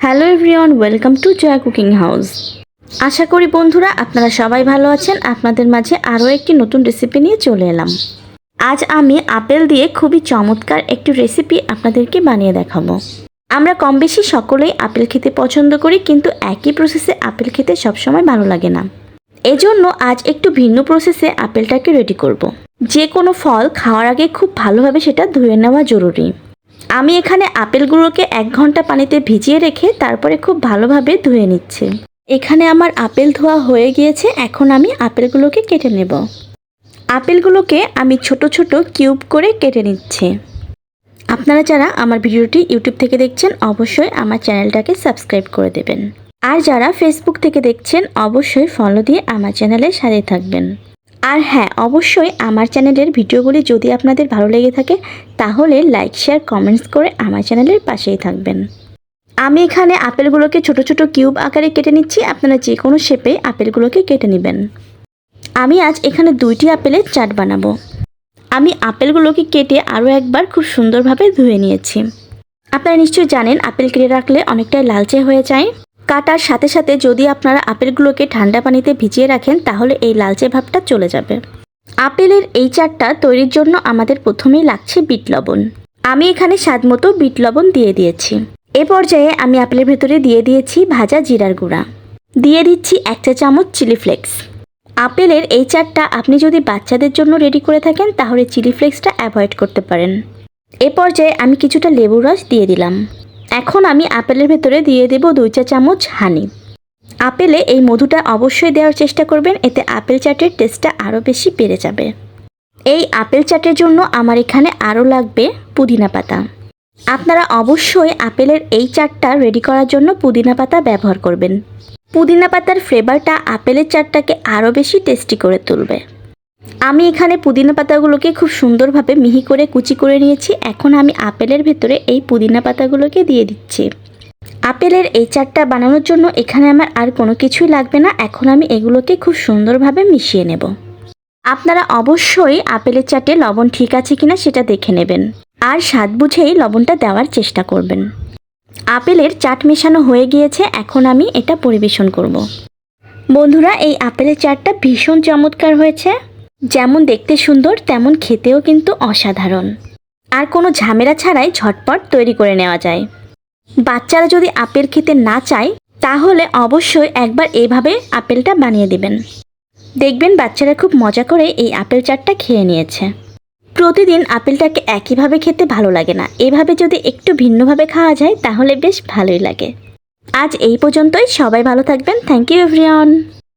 Hello everyone, welcome to Jaya cooking house. আশা করি বন্ধুরা আপনারা সবাই ভালো আছেন, আপনাদের মাঝে আরও একটি নতুন রেসিপি নিয়ে চলে এলাম। আজ আমি আপেল দিয়ে খুবই চমৎকার একটি রেসিপি আপনাদেরকে বানিয়ে দেখাবো। আমরা কম বেশি সকলেই আপেল খেতে পছন্দ করি, কিন্তু একই প্রসেসে আপেল খেতে সবসময় ভালো লাগে না। এজন্য আজ একটু ভিন্ন প্রসেসে আপেলটাকে রেডি করব। যে কোনো ফল খাওয়ার আগে খুব ভালোভাবে সেটা ধুয়ে নেওয়া জরুরি। আমি এখানে আপেলগুলোকে এক ঘণ্টা পানিতে ভিজিয়ে রেখে তারপরে খুব ভালোভাবে ধুয়ে নিচ্ছি। এখানে আমার আপেল ধোয়া হয়ে গিয়েছে, এখন আমি আপেলগুলোকে কেটে নেব। আপেলগুলোকে আমি ছোট ছোট কিউব করে কেটে নিচ্ছি। আপনারা যারা আমার ভিডিওটি ইউটিউব থেকে দেখছেন, অবশ্যই আমার চ্যানেলটাকে সাবস্ক্রাইব করে দেবেন। আর যারা ফেসবুক থেকে দেখছেন, অবশ্যই ফলো দিয়ে আমার চ্যানেলে সাথে থাকবেন। আর হ্যাঁ অবশ্যই আমার চ্যানেলের ভিডিওগুলি যদি আপনাদের ভালো লেগে থাকে, তাহলে লাইক, শেয়ার, কমেন্টস করে আমার চ্যানেলের পাশেই থাকবেন। আমি এখানে আপেলগুলোকে ছোট ছোট কিউব আকারে কেটে নিচ্ছি, আপনারা যে কোনো শেপে আপেলগুলোকে কেটে নেবেন। আমি আজ এখানে দুইটি আপেলের চাট বানাবো। আমি আপেলগুলোকে কেটে আরও একবার খুব সুন্দরভাবে ধুয়ে নিয়েছি। আপনারা নিশ্চয়ই জানেন, আপেল কেটে রাখলে অনেকটাই লালচে হয়ে যায়। কাটার সাথে সাথে যদি আপনারা আপেলগুলোকে ঠান্ডা পানিতে ভিজিয়ে রাখেন, তাহলে এই লালচে ভাবটা চলে যাবে। আপেলের এই চারটা তৈরির জন্য আমাদের প্রথমেই লাগছে বিট লবণ। আমি এখানে স্বাদ মতো বিট লবণ দিয়ে দিয়েছি। এ পর্যায়ে আমি আপেলের ভেতরে দিয়ে দিয়েছি ভাজা জিরার গুঁড়া। দিয়ে দিচ্ছি এক চা চামচ চিলি ফ্লেক্স। আপেলের এই চারটা আপনি যদি বাচ্চাদের জন্য রেডি করে থাকেন, তাহলে চিলি ফ্লেক্সটা অ্যাভয়েড করতে পারেন। এ পর্যায়ে আমি কিছুটা লেবুর রস দিয়ে দিলাম। এখন আমি আপেলের ভেতরে দিয়ে দেব দুই চা চামচ হানি। আপেলে এই মধুটা অবশ্যই দেওয়ার চেষ্টা করবেন, এতে আপেল চাটের টেস্টটা আরও বেশি বেড়ে যাবে। এই আপেল চাটের জন্য আমার এখানে আরও লাগবে পুদিনা পাতা। আপনারা অবশ্যই আপেলের এই চাটটা রেডি করার জন্য পুদিনা পাতা ব্যবহার করবেন। পুদিনা পাতার ফ্লেভারটা আপেলের চাটটাকে আরও বেশি টেস্টি করে তুলবে। আমি এখানে পুদিনা পাতাগুলোকে খুব সুন্দরভাবে মিহি করে কুচি করে নিয়েছি। এখন আমি আপেলের ভেতরে এই পুদিনা পাতাগুলোকে দিয়ে দিচ্ছি। আপেলের এই চাটটা বানানোর জন্য এখানে আমার আর কোনো কিছুই লাগবে না। এখন আমি এগুলোকে খুব সুন্দরভাবে মিশিয়ে নেব। আপনারা অবশ্যই আপেলের চাটে লবণ ঠিক আছে কিনা সেটা দেখে নেবেন। আর স্বাদ বুঝেই লবণটা দেওয়ার চেষ্টা করবেন। আপেলের চাট মেশানো হয়ে গিয়েছে। এখন আমি এটা পরিবেশন করব। বন্ধুরা, এই আপেলের চাটটা ভীষণ চমৎকার হয়েছে। যেমন দেখতে সুন্দর, তেমন খেতেও কিন্তু অসাধারণ। আর কোনো ঝামেলা ছাড়াই ঝটপট তৈরি করে নেওয়া যায়। বাচ্চারা যদি আপেল খেতে না চায়, তাহলে অবশ্যই একবার এভাবে আপেলটা বানিয়ে দিবেন। দেখবেন বাচ্চারা খুব মজা করে এই আপেল চাটটা খেয়ে নিয়েছে। প্রতিদিন আপেলটাকে একইভাবে খেতে ভালো লাগে না। এভাবে যদি একটু ভিন্নভাবে খাওয়া যায়, তাহলে বেশ ভালোই লাগে। আজ এই পর্যন্তই। সবাই ভালো থাকবেন। Thank you everyone